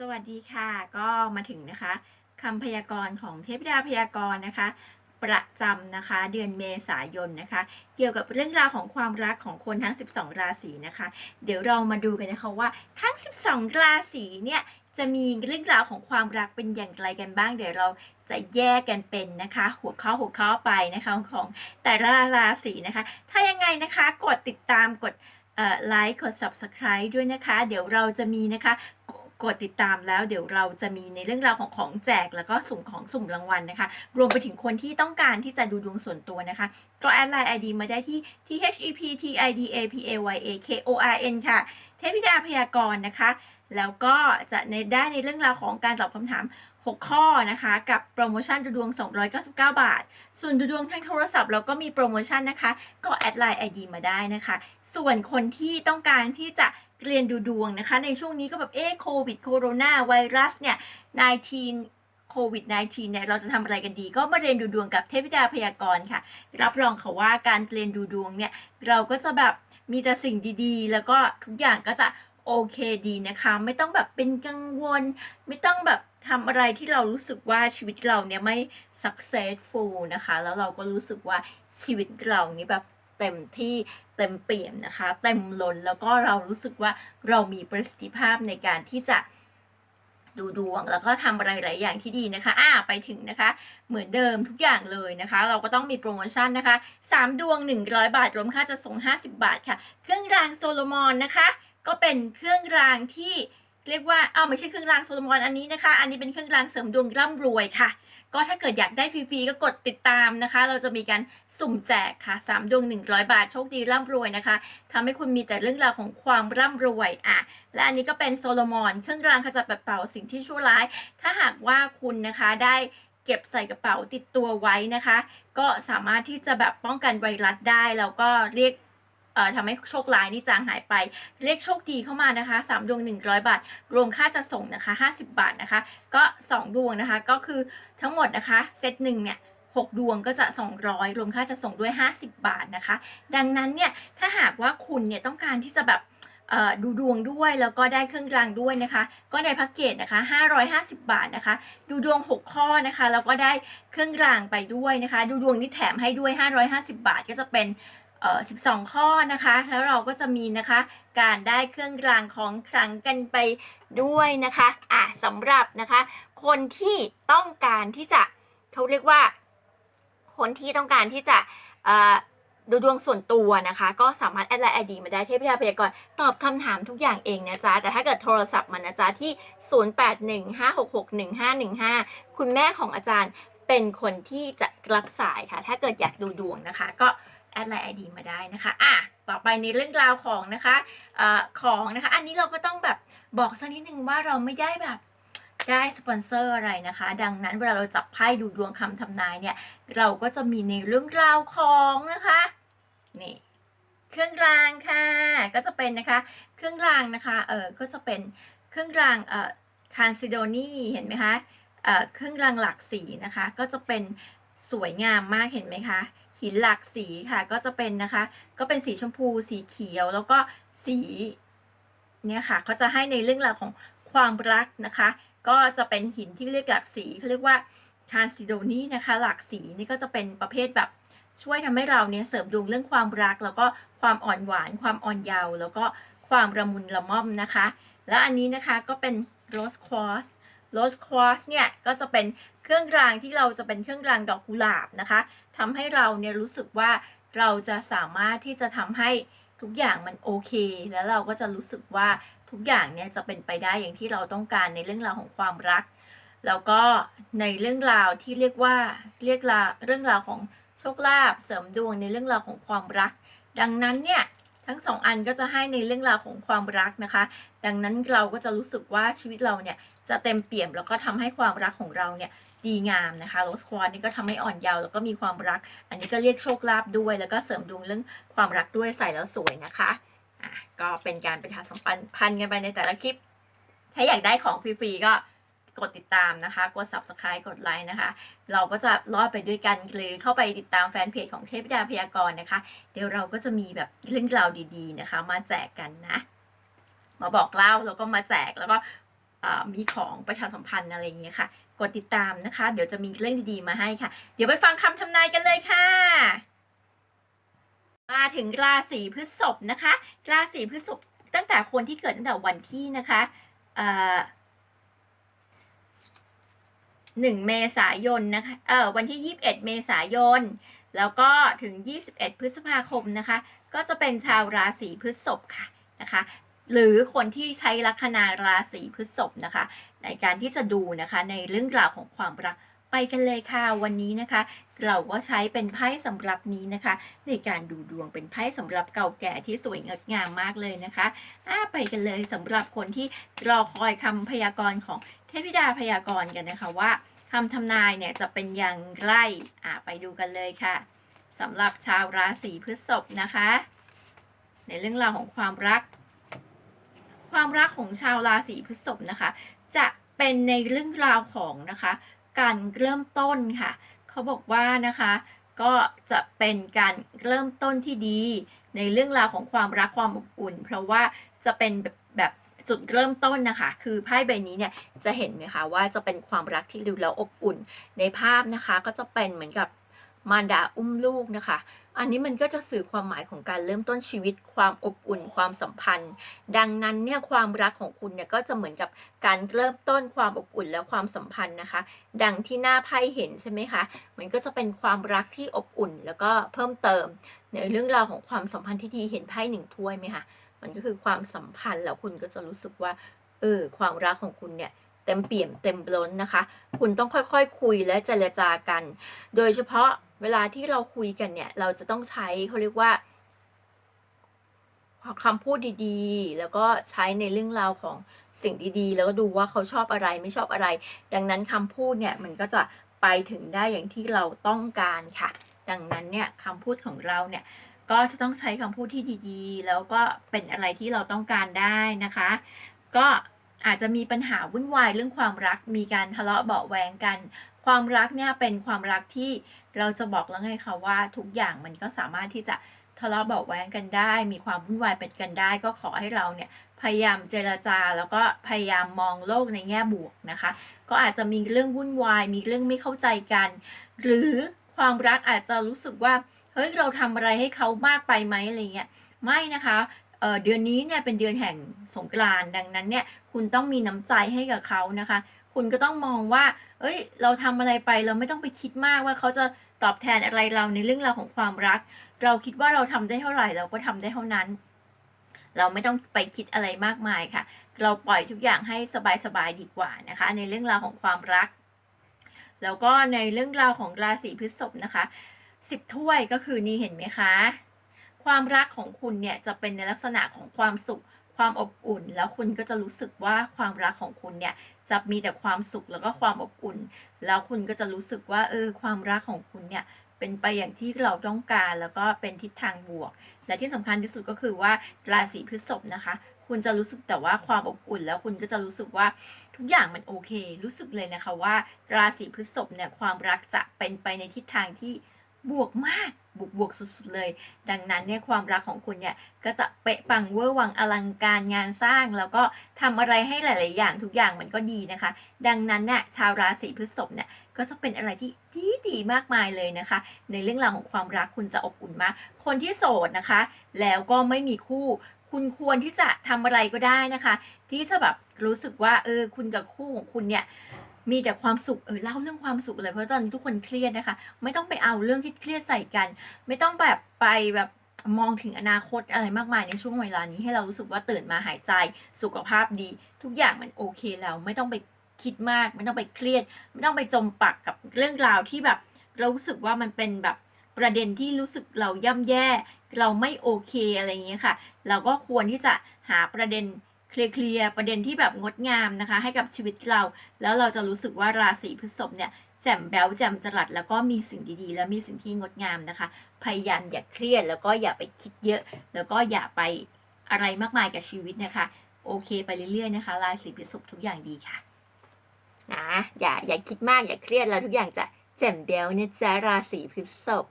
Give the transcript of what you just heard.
สวัสดีค่ะ ก็มาถึงนะคะคำพยากรณ์ของเทพดาพยากรณ์นะคะ ประจำนะคะ เดือนเมษายนนะคะ เกี่ยวกับเรื่องราวของความรักของคนทั้ง 12 ราศีนะคะ เดี๋ยวเรามาดูกันนะคะว่าทั้ง 12 ราศีเนี่ยจะมีเรื่องราวของความรักเป็นอย่างไรกันบ้าง เดี๋ยวเราจะแยกกันเป็นนะคะ หัวข้อหัวข้อไปนะคะของแต่ละราศีนะคะ ถ้ายังไงนะคะกดติดตามกดไลค์กด subscribe ด้วยนะคะ เดี๋ยวเราจะมีนะคะ กดติดตามแล้วเดี๋ยวเราจะมีในเรื่องราวของของแจกแล้วก็สุ่มของสุ่มรางวัลนะคะ รวมไปถึงคนที่ต้องการที่จะดูดวงส่วนตัวนะคะ ก็แอดไลน์ ID มาได้ที่ t h e p t i d a p a y a k o r n ค่ะ เทพิดาพยากรณ์นะคะ แล้วก็จะในได้ในเรื่องราวของการตอบคำถาม 6 ข้อนะคะ กับโปรโมชั่นดูดวง 299 บาท ส่วนดูดวงทางโทรศัพท์เราก็มีโปรโมชั่นนะคะ ก็แอดไลน์ ID มาได้นะคะ ส่วนคนที่ต้องการที่จะเรียนดูดวงนะคะ ในช่วงนี้ก็แบบเอ๊โควิดโคโรนาไวรัสเนี่ย19โควิด -19 เนี่ยเราจะทำอะไรกันดี ก็มาเรียนดูดวงกับเทพธิดาพยากรณ์ค่ะ รับรองค่ะว่าการเรียนดูดวงเนี่ยเราก็จะแบบมีแต่สิ่งดีๆ แล้วก็ทุกอย่างก็จะโอเคดีนะคะ ไม่ต้องแบบเป็นกังวล ไม่ต้องแบบ ทำอะไรที่เรารู้สึกว่าชีวิตเราเนี่ยไม่ successful นะคะ แล้วเราก็รู้สึกว่าชีวิตเรานี่แบบเต็มที่เต็มเปี่ยมนะคะ เต็มล้นแล้วก็เรารู้สึกว่าเรามีประสิทธิภาพในการที่จะดูดวงแล้วก็ทำอะไรหลายอย่างที่ดีนะคะ อ่า ไปถึงนะคะ เหมือนเดิมทุกอย่างเลยนะคะ เราก็ต้องมีโปรโมชั่นนะคะ 3 ดวง 100 บาท รวมค่าจะส่ง 50 บาทค่ะ เครื่องรางโซโลมอนนะคะ ก็เป็นเครื่องรางที่ เรียกว่าเอ้าไม่ใช่เครื่องรางโซโลมอนอันนี้นะคะ อันนี้เป็นเครื่องรางเสริมดวงร่ำรวยค่ะ ก็ถ้าเกิดอยากได้ฟรีๆก็กดติดตามนะคะ เราจะมีการสุ่มแจกค่ะ3ดวง 100 บาทโชคดีร่ำรวยนะคะทำให้คุณมีแต่เรื่องราวของความร่ำรวยอะและอันนี้ก็เป็นโซโลมอนเครื่องรางขจัดปัดเป่าสิ่งที่ชั่วร้าย ถ้าหากว่าคุณนะคะได้เก็บใส่กระเป๋าติดตัวไว้นะคะ ก็สามารถที่จะแบบป้องกันไวรัสได้แล้วก็เรียก ทำให้โชคร้ายนี่จางหายไปเรียกโชคดีเข้ามานะคะ3ดวง 100 บาท รวมค่าจะส่งนะคะ 50 บาทนะคะ ก็ 2 ดวงนะคะ ก็คือทั้งหมดนะคะเซตหนึ่งเนี่ย6 ดวงก็จะ 200 รวมค่าจะส่งด้วย 50 บาทนะคะ ดังนั้นเนี่ยถ้าหากว่าคุณเนี่ยต้องการที่จะแบบดูดวงด้วยแล้วก็ได้เครื่องรางด้วยนะคะ ก็ในแพ็กเกจนะคะ 550 บาทนะคะ ดูดวง 6 ข้อนะคะแล้วก็ได้เครื่องรางไปด้วยนะคะ ดูดวงนี่แถมให้ด้วย 550 บาทก็จะเป็น เอ่อ12 ข้อนะคะ แล้วเราก็จะมีนะคะ การได้เครื่องรางของขลังกันไปด้วยนะคะอะสำหรับนะคะ คนที่ต้องการที่จะเขาเรียกว่า คนที่ต้องการที่จะเอ่อดูดวงส่วนตัวนะคะ ก็สามารถแอดไลน์ไอดีมาได้เทพธิดาพยากรณ์ตอบคำถามทุกอย่างเองนะจ๊ะ แต่ถ้าเกิดโทรศัพท์มานะจ๊ะ ที่ 0815661515 คุณแม่ของอาจารย์เป็นคนที่จะรับสายค่ะ ถ้าเกิดอยากดูดวงนะคะ ก็ แอดไลน์ไอดีมาได้นะคะอะต่อไปในเรื่องราวของนะคะเอ่อของนะคะ อันนี้เราก็ต้องแบบบอกสักนิดนึงว่าเราไม่ได้แบบได้สปอนเซอร์อะไรนะคะ ดังนั้นเวลาเราจับไพ่ดูดวงคำทำนายเนี่ย เราก็จะมีในเรื่องราวของนะคะนี่เครื่องรางค่ะ ก็จะเป็นนะคะ เครื่องรางนะคะเออก็จะเป็นเครื่องรางเอ่อคานซิโดนีเห็นไหมคะเอ่อเครื่องรางหลากสีนะคะ ก็จะเป็นสวยงามมากเห็นไหมคะ หินหลากสีค่ะ ก็จะเป็นนะคะ ก็เป็นสีชมพู สีเขียว แล้วก็สีเนี่ยค่ะก็จะให้ในเรื่องราวของความรักนะคะ ก็จะเป็นหินที่เรียกหลากสีเขาเรียกว่าคาซิโดนีนะคะ หลากสีนี่ก็จะเป็นประเภทแบบช่วยทำให้เราเนี่ยเสริมดวงเรื่องความรัก แล้วก็ความอ่อนหวาน ความอ่อนเยาว์แล้วก็ความระมุนละม่อมนะคะ และอันนี้นะคะก็เป็นโรสควอสโรสควอสเนี่ยก็จะเป็น เครื่องรางที่เราจะเป็นเครื่องรางดอกกุหลาบนะคะทำให้เราเนี่ยรู้สึกว่าเราจะสามารถที่จะทำให้ทุกอย่างมันโอเค แล้วเราก็จะรู้สึกว่าทุกอย่างเนี่ยจะเป็นไปได้อย่างที่เราต้องการในเรื่องราวของความรัก แล้วก็ในเรื่องราวที่เรียกว่าเรียกราเรื่องราวของโชคลาภเสริมดวงในเรื่องราวของความรัก ดังนั้นเนี่ยทั้งสองอันก็จะให้ในเรื่องราวของความรักนะคะ ดังนั้นเราก็จะรู้สึกว่าชีวิตเราเนี่ยจะเต็มเปี่ยมแล้วก็ทำให้ความรักของเราเนี่ย ดีงามนะคะโรสควอนนี่ก็ทำให้อ่อนเยาว์แล้วก็มีความรัก อันนี้ก็เรียกโชคลาภด้วย แล้วก็เสริมดวงเรื่องความรักด้วยใส่แล้วสวยนะคะอะก็เป็นการประชาสัมพันธ์พันกันไปในแต่ละคลิป ถ้าอยากได้ของฟรีๆก็กดติดตามนะคะ กด subscribe กดไลค์นะคะ เราก็จะรอดไปด้วยกันหรือเข้าไปติดตามแฟนเพจของเทพดาพยากรณ์นะคะ เดี๋ยวเราก็จะมีแบบเรื่องราวดีๆนะคะ มาแจกกันนะ มาบอกเล่าแล้วก็มาแจกแล้วก็มีของประชาสัมพันธ์อะไรอย่างเงี้ยค่ะ กดติดตามนะคะ เดี๋ยวจะมีเรื่องดีๆมาให้ค่ะ เดี๋ยวไปฟังคำทำนายกันเลยค่ะมาถึงราศีพฤษภนะคะ ราศีพฤษภตั้งแต่คนที่เกิดตั้งแต่วันที่นะคะเอ่อหนึ่งเมษายนนะคะเอ่อวันที่ 21 เมษายน แล้วก็ถึง 21 พฤษภาคมนะคะ ก็จะเป็นชาวราศีพฤษภค่ะนะคะ หรือคนที่ใช้ลัคนาราศีพฤษภนะคะ ในการที่จะดูนะคะในเรื่องราวของความรักไปกันเลยค่ะวันนี้นะคะ เราก็ใช้เป็นไพ่สำหรับนี้นะคะ ในการดูดวงเป็นไพ่สำหรับเก่าแก่ที่สวยงดงามมากเลยนะคะอ่าไปกันเลยสำหรับคนที่รอคอยคำพยากรณ์ของเทพธิดาพยากรณ์กันนะคะว่าคำทำนายเนี่ยจะเป็นอย่างไรอ่าไปดูกันเลยค่ะสำหรับชาวราศีพฤษภนะคะ ในเรื่องราวของความรัก ความรักของชาวราศีพฤษภนะคะ จะเป็นในเรื่องราวของนะคะ การเริ่มต้นค่ะ เขาบอกว่านะคะ ก็จะเป็นการเริ่มต้นที่ดี ในเรื่องราวของความรักความอบอุ่น เพราะว่าจะเป็นแบบแบบจุดเริ่มต้นนะคะ คือไพ่ใบนี้เนี่ยจะเห็นไหมคะว่าจะเป็นความรักที่ดูแล้วอบอุ่น ในภาพนะคะก็จะเป็นเหมือนกับมารดาอุ้มลูกนะคะ อันนี้มันก็จะสื่อความหมายของการเริ่มต้นชีวิตความอบอุ่นความสัมพันธ์ ดังนั้นเนี่ยความรักของคุณเนี่ยก็จะเหมือนกับการเริ่มต้นความอบอุ่นและความสัมพันธ์นะคะ ดังที่หน้าไพ่เห็นใช่ไหมคะมันก็จะเป็นความรักที่อบอุ่น แล้วก็เพิ่มเติม ในเรื่องราวของความสัมพันธ์ที่ดีเห็นไพ่หนึ่งถ้วยไหมคะมันก็คือความสัมพันธ์แล้วคุณก็จะรู้สึกว่าเออความรักของคุณเนี่ยเต็มเปี่ยมเต็มล้นนะคะ คุณต้องค่อยๆคคุยและเจรจากัน โดยเฉพาะ เวลาที่เราคุยกันเนี่ย เราจะต้องใช้เขาเรียกว่าคำพูดดีๆ แล้วก็ใช้ในเรื่องราวของสิ่งดีๆ แล้วก็ดูว่าเขาชอบอะไรไม่ชอบอะไร ดังนั้นคำพูดเนี่ยมันก็จะไปถึงได้อย่างที่เราต้องการค่ะ ดังนั้นเนี่ยคำพูดของเราเนี่ยก็จะต้องใช้คำพูดที่ดีๆ แล้วก็เป็นอะไรที่เราต้องการได้นะคะ ก็อาจจะมีปัญหาวุ่นวายเรื่องความรัก มีการทะเลาะเบาแวงกัน ความรักเนี่ยเป็นความรักที่เราจะบอกแล้วไงคะว่าทุกอย่างมันก็สามารถที่จะทะเลาะเบาะแวงกันได้ มีความวุ่นวายเป็นกันได้ ก็ขอให้เราเนี่ยพยายามเจรจาแล้วก็พยายามมองโลกในแง่บวกนะคะ ก็อาจจะมีเรื่องวุ่นวาย มีเรื่องไม่เข้าใจกัน หรือความรักอาจจะรู้สึกว่าเฮ้ยเราทำอะไรให้เขามากไปไหมอะไรเงี้ยไม่นะคะเเดือนนี้เนี่ยเป็นเดือนแห่งสงกรานต์ดังนั้นเนี่ยคุณต้องมีน้ำใจให้กับเขานะคะ คุณก็ต้องมองว่า เอ้ย เราทำอะไรไปเราไม่ต้องไปคิดมากว่าเขาจะตอบแทนอะไรเราในเรื่องราวของความรัก เราคิดว่าเราทำได้เท่าไหร่เราก็ทำได้เท่านั้น เราไม่ต้องไปคิดอะไรมากมายค่ะ เราปล่อยทุกอย่างให้สบายๆดีกว่านะคะ ในเรื่องราวของความรัก แล้วก็ในเรื่องราวของราศีพฤษภนะคะสิบถ้วยก็คือนี่เห็นไหมคะ ความรักของคุณเนี่ยจะเป็นในลักษณะของความสุขความอบอุ่น แล้วคุณก็จะรู้สึกว่าความรักของคุณเนี่ย จะมีแต่ความสุขแล้วก็ความอบอุ่น แล้วคุณก็จะรู้สึกว่าเออความรักของคุณเนี่ยเป็นไปอย่างที่เราต้องการแล้วก็เป็นทิศทางบวก และที่สำคัญที่สุดก็คือว่าราศีพฤษภนะคะ คุณจะรู้สึกแต่ว่าความอบอุ่น แล้วคุณก็จะรู้สึกว่าทุกอย่างมันโอเค รู้สึกเลยนะคะว่า ราศีพฤษภเนี่ยความรักจะเป็นไปในทิศทางที่ บวกมากบวกบวกสุดๆเลย ดังนั้นเนี่ยความรักของคุณเนี่ยก็จะเป๊ะปังเวอร์วังอลังการงานสร้าง แล้วก็ทำอะไรให้หลาย ๆ อย่างทุกอย่างมันก็ดีนะคะ ดังนั้นเนี่ยชาวราศีพฤษภเนี่ยก็จะเป็นอะไรที่ดีดีมากมายเลยนะคะ ในเรื่องราวของความรักคุณจะอบอุ่นมาก คนที่โสดนะคะ แล้วก็ไม่มีคู่คุณควรที่จะทำอะไรก็ได้นะคะ ที่จะแบบรู้สึกว่าเออคุณกับคู่ของคุณเนี่ย มีแต่ความสุขเออเล่าเรื่องความสุขเลยเพราะตอนนี้ทุกคนเครียดนะคะ ไม่ต้องไปเอาเรื่องที่เครียดใส่กัน ไม่ต้องแบบไปแบบมองถึงอนาคตอะไรมากมายในช่วงเวลานี้ให้เรารู้สึกว่าตื่นมาหายใจสุขภาพดี ทุกอย่างมันโอเคแล้วไม่ต้องไปคิดมาก ไม่ต้องไปเครียด ไม่ต้องไปจมปักกับเรื่องราวที่แบบ เรารู้สึกว่ามันเป็นแบบประเด็นที่รู้สึกเราย่ำแย่ เราไม่โอเคอะไรอย่างเงี้ยค่ะ เราก็ควรที่จะหาประเด็น เคลียร์ประเด็นที่แบบงดงามนะคะ ให้กับชีวิตเรา แล้วเราจะรู้สึกว่าราศีพฤษภเนี่ยแจ่มแบ๊วแจ่มจรัสแล้วก็มีสิ่งดีๆ และมีสิ่งที่งดงามนะคะ พยายามอย่าเครียดแล้วก็อย่าไปคิดเยอะ แล้วก็อย่าไปอะไรมากมายกับชีวิตนะคะ โอเคไปเรื่อยๆนะคะ ราศีพฤษภทุกอย่างดีค่ะนะอย่าอย่าคิดมากอย่าเครียดแล้วทุกอย่างจะแจ่มแบ๊วเนี่ยจ้าราศีพฤษภ